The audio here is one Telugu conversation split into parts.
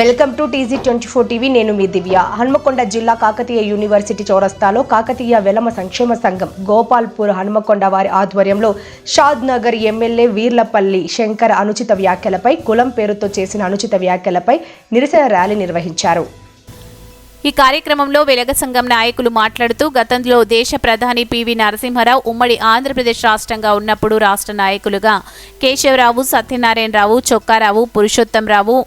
Welcome to TG twenty four TV నేను మీ దివ్య. హన్మకొండ జిల్లా కాకతీయ యూనివర్సిటీ చౌరస్తాలో కాకతీయ వెలమ సంక్షేమ సంఘం గోపాల్పూర్ హనుమకొండ వారి ఆధ్వర్యంలో షాద్ నగర్ ఎమ్మెల్యే వీర్లపల్లి శంకర్ అనుచిత వ్యాఖ్యలపై కులం పేరుతో చేసిన అనుచిత వ్యాఖ్యలపై నిరసన ర్యాలీ నిర్వహించారు. ఈ కార్యక్రమంలో వెలగ సంఘం నాయకులు మాట్లాడుతూ గతంలో దేశ ప్రధాని పివి నరసింహారావు ఉమ్మడి ఆంధ్రప్రదేశ్ రాష్ట్రంగా ఉన్నప్పుడు రాష్ట్ర నాయకులుగా కేశవరావు సత్యనారాయణరావు చొక్కారావు పురుషోత్తంరావు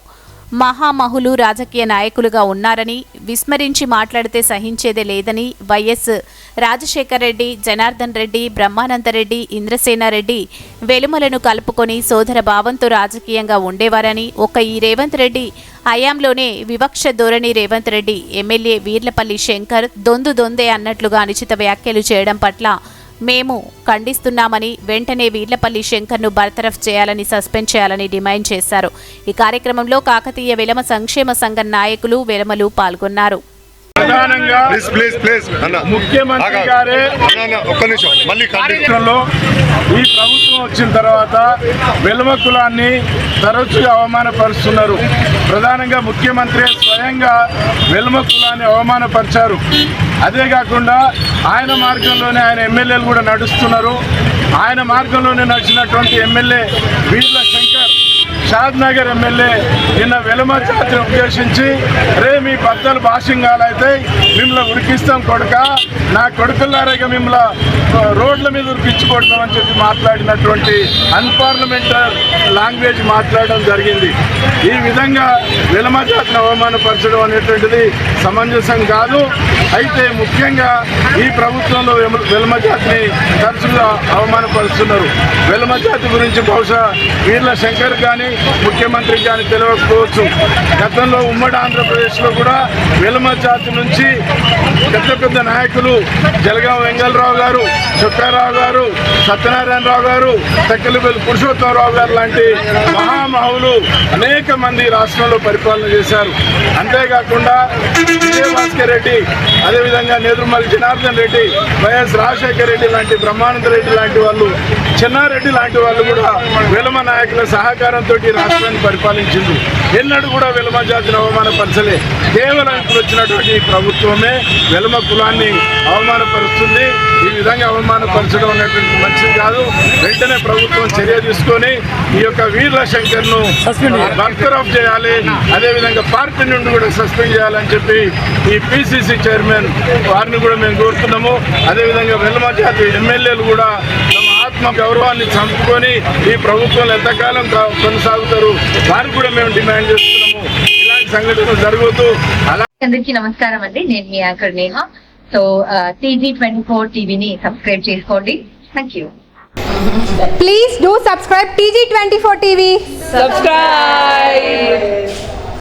మహామహులు రాజకీయ నాయకులుగా ఉన్నారని విస్మరించి మాట్లాడితే సహించేదే లేదని వైఎస్ రాజశేఖర్ రెడ్డి జనార్దన్ రెడ్డి బ్రహ్మానందరెడ్డి ఇంద్రసేనారెడ్డి వెలుమలను కలుపుకొని సోదర భావంతో రాజకీయంగా ఉండేవారని ఒక ఈ రేవంత్ రెడ్డి హయాంలోనే వివక్ష ధోరణి రేవంత్ రెడ్డి ఎమ్మెల్యే వీర్లపల్లి శంకర్ దొందు దొందే అన్నట్లుగా అనుచిత వ్యాఖ్యలు చేయడం పట్ల మేము ఖండిస్తున్నామని వెంటనే వీర్లపల్లి శంకర్ను బర్తరఫ్ చేయాలని సస్పెండ్ చేయాలని డిమాండ్ చేశారు. ఈ కార్యక్రమంలో కాకతీయ వెలమ సంక్షేమ సంఘం నాయకులు వెలమలు పాల్గొన్నారు. ప్రధానంగా ప్లీజ్ ప్లీజ్ ప్లీజ్. అన్న ముఖ్యమంత్రి ఆగు. గారే అన్న, అన్న, ఒక్క నిమిషం. మళ్ళీ కంటిన్యూ రాష్ట్రంలో ఈ ప్రభుత్వం వచ్చిన తర్వాత వెలుమ కులాన్ని తరచుగా అవమానపరుస్తున్నారు. ప్రధానంగా ముఖ్యమంత్రి స్వయంగా వెలుమ కులాన్ని అవమానపరిచారు. అదే కాకుండా ఆయన మార్గంలోనే ఆయన ఎమ్మెల్యేలు కూడా నడుస్తున్నారు. ఆయన మార్గంలోనే నడిచినటువంటి MLA Veerla Shadnagar MLA నిన్న వెలుమ జాతిని ఉద్దేశించి రే మీ భర్తలు భాషింగాలైతే మిమ్మల్ని ఉరికిస్తాం కొడుక. నా కొడుకులారేగా మిమ్మల్ని రోడ్ల మీద ఉరికించుకోవడం అని చెప్పి మాట్లాడినటువంటి అన్పార్లమెంటరీ లాంగ్వేజ్ మాట్లాడడం జరిగింది. ఈ విధంగా వెలుమ జాతిని అవమానపరచడం అనేటువంటిది సమంజసం కాదు. అయితే ముఖ్యంగా ఈ ప్రభుత్వంలో వెమ- వెలుమ జాతిని తరచుగా అవమానపరుస్తున్నారు. వెలుమ జాతి గురించి బహుశా వీర్ల శంకర్ కానీ ముఖ్యమంత్రికి కానీ తెలియకపోవచ్చు గతంలో ఉమ్మడి ఆంధ్రప్రదేశ్లో కూడా వెలుమ జాతి నుంచి పెద్ద పెద్ద నాయకులు జలగాం వెంగళరావు గారు చుక్కారావు గారు సత్యనారాయణరావు గారు తెక్కలిపల్లి పురుషోత్తమరావు గారు లాంటి మహామహులు అనేక మంది రాష్ట్రంలో పరిపాలన చేశారు. అంతేకాకుండా విజయభాస్కర్ రెడ్డి అదేవిధంగా నేదురుమల్లి జనార్దన్ రెడ్డి వైఎస్ రాజశేఖర రెడ్డి లాంటి బ్రహ్మానంద రెడ్డి లాంటి వాళ్ళు చెన్నారెడ్డి లాంటి వాళ్ళు కూడా వెలమ నాయకుల సహకారంతో ఈ రాష్ట్రాన్ని పరిపాలించింది. ఎన్నడూ కూడా వెలమ జాతిని అవమానపరచలే. కేవలం ఇప్పుడు వచ్చినటువంటి ప్రభుత్వమే వెలమ కులాన్ని అవమానపరుస్తుంది. ఈ విధంగా అవమానపరచడం అనేటువంటి మంచిది కాదు. వెంటనే ప్రభుత్వం చర్య తీసుకొని ఈ యొక్క వీర్ల శంకర్ను బర్తరఫ్ చేయాలి. అదేవిధంగా పార్టీ నుండి కూడా సస్పెండ్ చేయాలని చెప్పి ఈ పిసిసి చైర్మన్ వారిని కూడా మేము కోరుతున్నాము. అదేవిధంగా వెల్లమ జాతి ఎమ్మెల్యేలు కూడా ఆత్మ గౌరవాన్ని చంపుకొని ఈ ప్రభుత్వంలో ఎంతకాలం కొనసాగుతారు? వారికి కూడా మేము డిమాండ్ చేస్తున్నాము. ఇలాంటి సంఘటనలు జరగవద్దు అలా అందరికీ నమస్కారం అండి. నేను మీ anchor Neha. So TG twenty four టీవీని సబ్స్క్రైబ్ చేసుకోండి. Thank you Please do subscribe TG24 TV. subscribe.